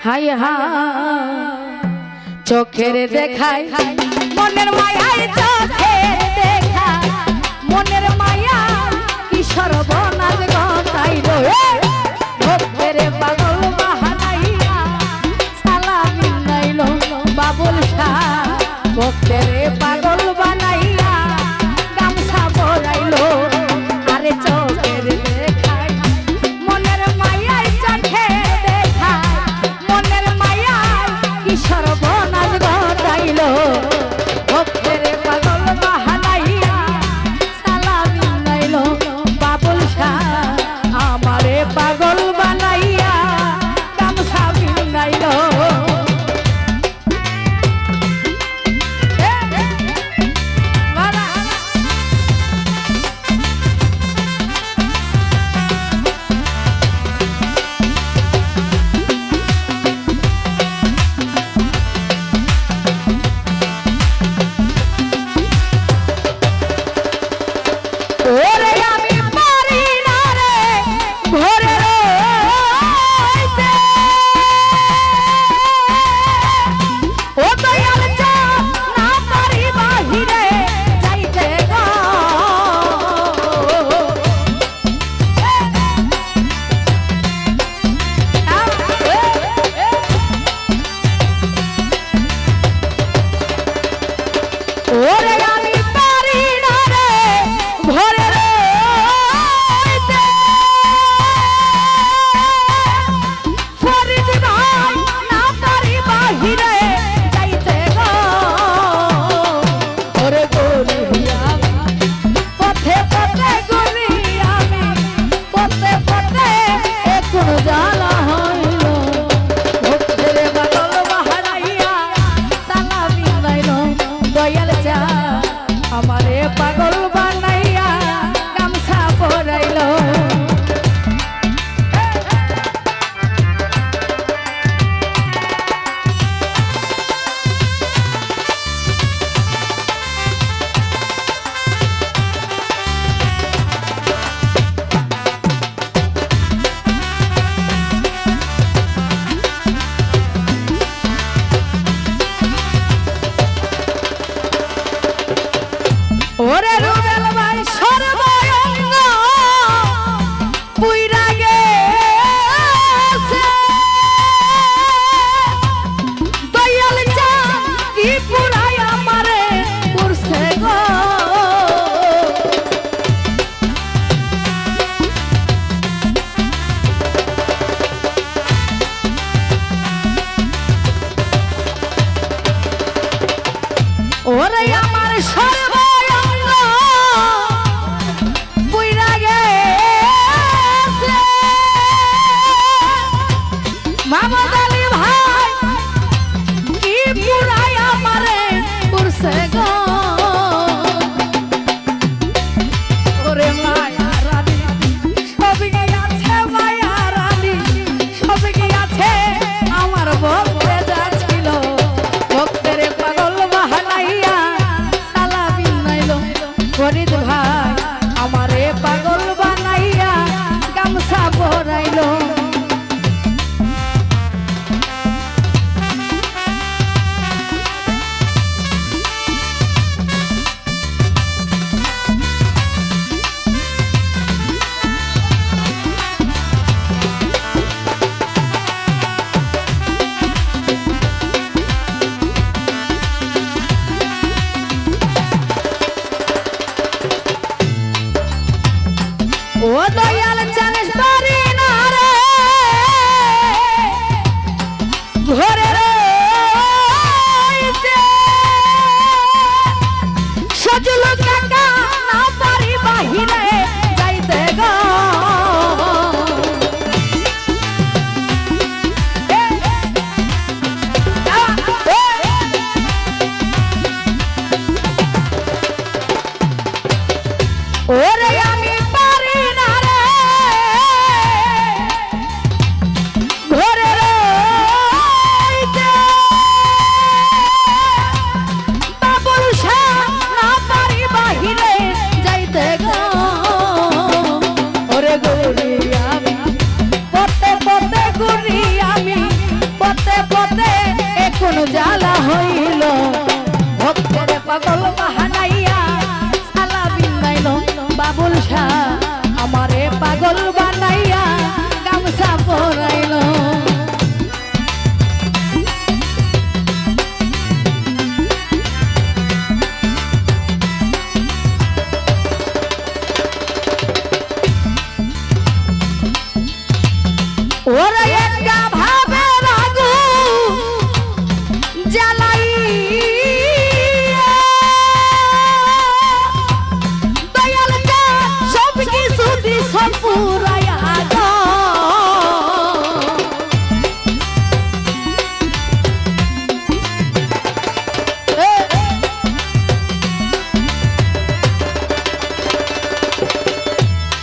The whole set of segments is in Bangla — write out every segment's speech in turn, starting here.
হাই হা চোখের দেখাই মনের মায়ায় চোখের দেখা মনের মায়া কি সর্বনাশ গতাই রয়ে ভক্তের পাগল বাহানাইয়া সালামি নাইল বাবুল শাহ। ভক্তের পাগল people. ஓதோ জ্বালা হইল। ভক্তের পাগল বাহানাইয়া সালা বিন্দাইল বাবুল শাহ আমারে পাগল বানাইয়া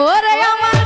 ওরে আমার